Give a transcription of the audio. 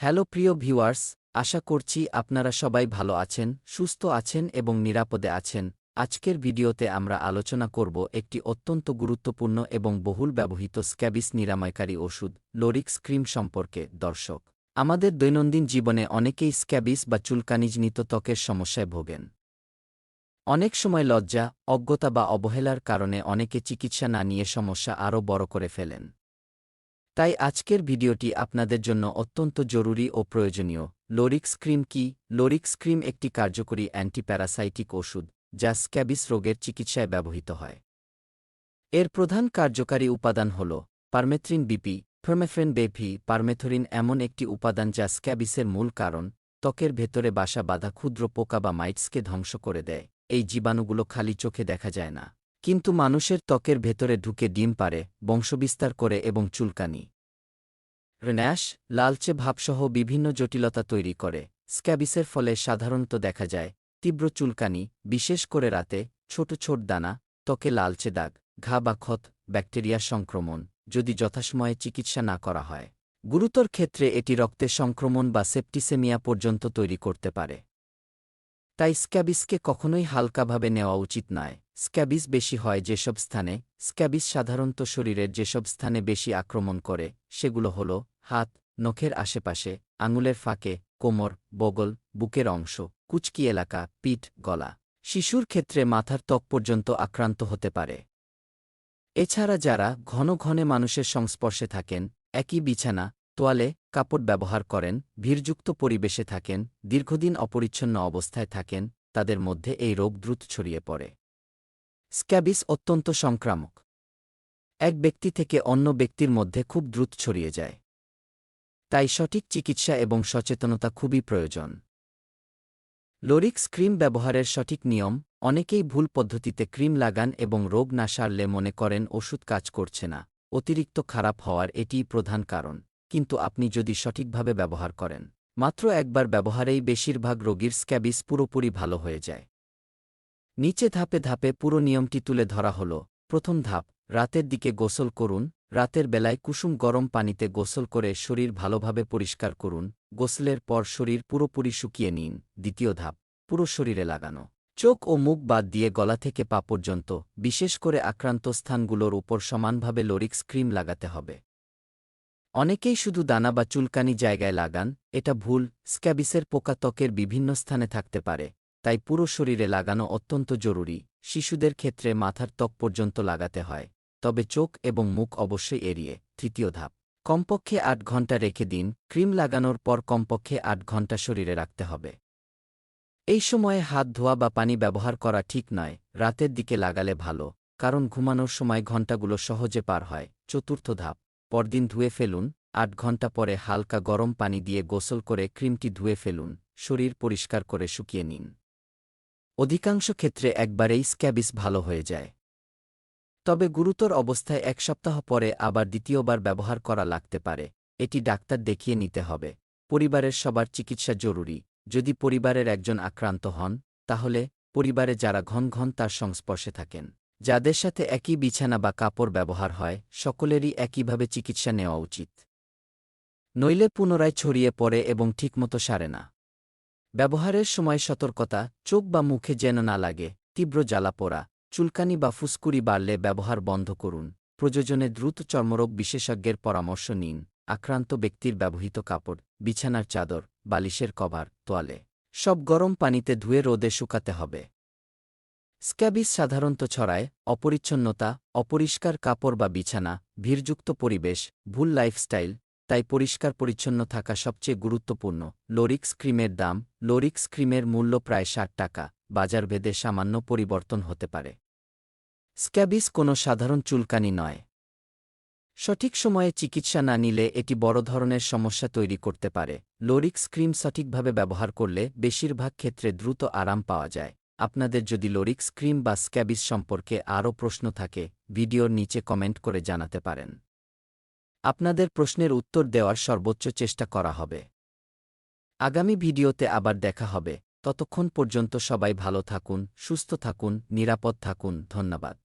Hello প্রিয় viewers, আশা করছি আপনারা সবাই ভালো আছেন, সুস্থ আছেন এবং নিরাপদে আছেন। আজকের ভিডিওতে আমরা আলোচনা করব একটি অত্যন্ত গুরুত্বপূর্ণ এবং বহুল ব্যবহৃত স্ক্যাবিস নিরাময়কারী ওষুধ, লোরিক্স ক্রিম সম্পর্কে। দর্শক, আমাদের দৈনন্দিন জীবনে অনেকেই স্ক্যাবিস বা চুলকানিজনিত ত্বকের সমস্যায় ভোগেন। অনেক সময় লজ্জা, অজ্ঞতা বা অবহেলার কারণে অনেকে চিকিৎসা না নিয়ে সমস্যা আরও বড় করে ফেলেন। তাই আজকের ভিডিওটি আপনাদের জন্য অত্যন্ত জরুরি ও প্রয়োজনীয়। লোরিক্স ক্রিম কি? লোরিক্স ক্রিম একটি কার্যকরী অ্যান্টিপ্যারাসাইটিক ওষুধ, যা স্ক্যাবিস রোগের চিকিৎসায় ব্যবহৃত হয়। এর প্রধান কার্যকারী উপাদান হল পারমেথ্রিন বিপি ফেরমেফ্রেন বেভি পারমেথরিন এমন একটি উপাদান যা স্ক্যাবিসের মূল কারণ, ত্বকের ভেতরে বাসা বাঁধা ক্ষুদ্র পোকা বা মাইটসকে ধ্বংস করে দেয়। এই জীবাণুগুলো খালি চোখে দেখা যায় না। কিন্তু মানুষের ত্বকের ভেতরে ঢুকে ডিম পারে বংশবিস্তার করে এবং চুলকানি। র্যাশ লালচে ভাবসহ বিভিন্ন জটিলতা তৈরি করে। স্ক্যাবিসের ফলে সাধারণত দেখা যায়, তীব্র চুলকানি, বিশেষ করে রাতে, ছোট ছোট দানা, ত্বকে লালচে দাগ, ঘা বা ক্ষত, ব্যাকটেরিয়া সংক্রমণ, যদি যথাসময়ে চিকিৎসা না করা হয়। গুরুতর ক্ষেত্রে এটি রক্তে সংক্রমণ বা সেপ্টিসেমিয়া পর্যন্ত তৈরি করতে পারে। তাই স্ক্যাবিসকে কখনোই হালকাভাবে নেওয়া উচিত নয়। স্ক্যাবিস বেশি হয় যেসব স্থানে, স্ক্যাবিস সাধারণত শরীরের যেসব স্থানে বেশি আক্রমণ করে, সেগুলো হল হাত, নখের আশেপাশে, আঙুলের ফাঁকে, কোমর, বগল, বুকের অংশ, কুচকি এলাকা, পিঠ, গলা। শিশুর ক্ষেত্রে মাথার ত্বক পর্যন্ত আক্রান্ত হতে পারে। এছাড়া যারা ঘন ঘনে মানুষের সংস্পর্শে থাকেন, একই বিছানা তোয়ালে কাপড় ব্যবহার করেন, ভিড়যুক্ত পরিবেশে থাকেন, দীর্ঘদিন অপরিচ্ছন্ন অবস্থায় থাকেন, তাদের মধ্যে এই রোগ দ্রুত ছড়িয়ে পড়ে। স্ক্যাবিস অত্যন্ত সংক্রামক। এক ব্যক্তি থেকে অন্য ব্যক্তির মধ্যে খুব দ্রুত ছড়িয়ে যায়। তাই সঠিক চিকিৎসা এবং সচেতনতা খুবই প্রয়োজন। লোরিক্স ক্রিম ব্যবহারের সঠিক নিয়ম, অনেকেই ভুল পদ্ধতিতে ক্রিম লাগান এবং রোগ না সারলে মনে করেন ওষুধ কাজ করছে না, অতিরিক্ত খারাপ হওয়ার এটিই প্রধান কারণ। কিন্তু আপনি যদি সঠিকভাবে ব্যবহার করেন, মাত্র একবার ব্যবহারেই বেশিরভাগ রোগীর স্ক্যাবিস পুরোপুরি ভালো হয়ে যায়। নিচে ধাপে ধাপে পুরো নিয়মটি তুলে ধরা হল। প্রথম ধাপ, রাতের দিকে গোসল করুন, রাতের বেলায় কুসুম গরম পানিতে গোসল করে শরীর ভালোভাবে পরিষ্কার করুন, গোসলের পর শরীর পুরোপুরি শুকিয়ে নিন। দ্বিতীয় ধাপ, পুরো শরীরে লাগানো। চোখ ও মুখ বাদ দিয়ে গলা থেকে পা পর্যন্ত, বিশেষ করে আক্রান্ত স্থানগুলোর উপর সমানভাবে লোরিক্স ক্রিম লাগাতে হবে। অনেকেই শুধু দানা বা চুলকানি জায়গায় লাগান, এটা ভুল, স্ক্যাবিসের পোকা ত্বকের বিভিন্ন স্থানে থাকতে পারে, তাই পুরো শরীরে লাগানো অত্যন্ত জরুরি, শিশুদের ক্ষেত্রে মাথার ত্বক পর্যন্ত লাগাতে হয়, তবে চোখ এবং মুখ অবশ্যই এড়িয়ে, তৃতীয় ধাপ, কমপক্ষে আট ঘণ্টা রেখে দিন, ক্রিম লাগানোর পর কমপক্ষে আট ঘণ্টা শরীরে রাখতে হবে। এই সময়ে হাত ধোয়া বা পানি ব্যবহার করা ঠিক নয়, রাতের দিকে লাগালে ভালো, কারণ ঘুমানোর সময় ঘণ্টাগুলো সহজে পার হয়, চতুর্থ ধাপ। পরদিন ধুয়ে ফেলুন, আট ঘণ্টা পরে হালকা গরম পানি দিয়ে গোসল করে ক্রিমটি ধুয়ে ফেলুন, শরীর পরিষ্কার করে শুকিয়ে নিন। অধিকাংশ ক্ষেত্রে একবারেই স্ক্যাবিস ভালো হয়ে যায়। তবে গুরুতর অবস্থায় এক সপ্তাহ পরে আবার দ্বিতীয়বার ব্যবহার করা লাগতে পারে, এটি ডাক্তার দেখিয়ে নিতে হবে। পরিবারের সবার চিকিৎসা জরুরি। যদি পরিবারের একজন আক্রান্ত হন, তাহলে পরিবারে যারা ঘন ঘন তার সংস্পর্শে থাকেন। যাদের সাথে একই বিছানা বা কাপড় ব্যবহার হয়, সকলেরই একইভাবে চিকিৎসা নেওয়া উচিত। নইলে পুনরায় ছড়িয়ে পড়ে এবং ঠিকমতো সারে না। ব্যবহারের সময় সতর্কতা, চোখ বা মুখে যেন না লাগে, তীব্র জ্বালা পোড়া, চুলকানি বা ফুসকুড়ি বাড়লে ব্যবহার বন্ধ করুন। প্রয়োজনে দ্রুত চর্মরোগ বিশেষজ্ঞের পরামর্শ নিন। আক্রান্ত ব্যক্তির ব্যবহৃত কাপড়, বিছানার চাদর, বালিশের কভার, তোয়ালে। সব গরম পানিতে ধুয়ে রোদে শুকাতে হবে। স্ক্যাবিস সাধারণত ছড়ায়, অপরিচ্ছন্নতা, অপরিষ্কার কাপড় বা বিছানা, ভিড়যুক্ত পরিবেশ, ভুল লাইফস্টাইল, তাই পরিষ্কার পরিচ্ছন্ন থাকা সবচেয়ে গুরুত্বপূর্ণ। লোরিক্স ক্রিমের দাম, লোরিক্স ক্রিমের মূল্য প্রায় ষাট টাকা, বাজারভেদে সামান্য পরিবর্তন হতে পারে। স্ক্যাবিস কোনো সাধারণ চুলকানি নয়। সঠিক সময়ে চিকিৎসা না নিলে এটি বড় ধরনের সমস্যা তৈরি করতে পারে। লোরিক্স ক্রিম সঠিকভাবে ব্যবহার করলে বেশিরভাগ ক্ষেত্রে দ্রুত আরাম পাওয়া যায়। আপনাদের যদি লোরিক ক্রিম বা স্ক্যাবিস সম্পর্কে আরও প্রশ্ন থাকে, ভিডিওর নিচে কমেন্ট করে জানাতে পারেন। আপনাদের প্রশ্নের উত্তর দেওয়ার সর্বোচ্চ চেষ্টা করা হবে। আগামী ভিডিওতে আবার দেখা হবে। ততক্ষণ পর্যন্ত সবাই ভালো থাকুন, সুস্থ থাকুন, নিরাপদ থাকুন, ধন্যবাদ।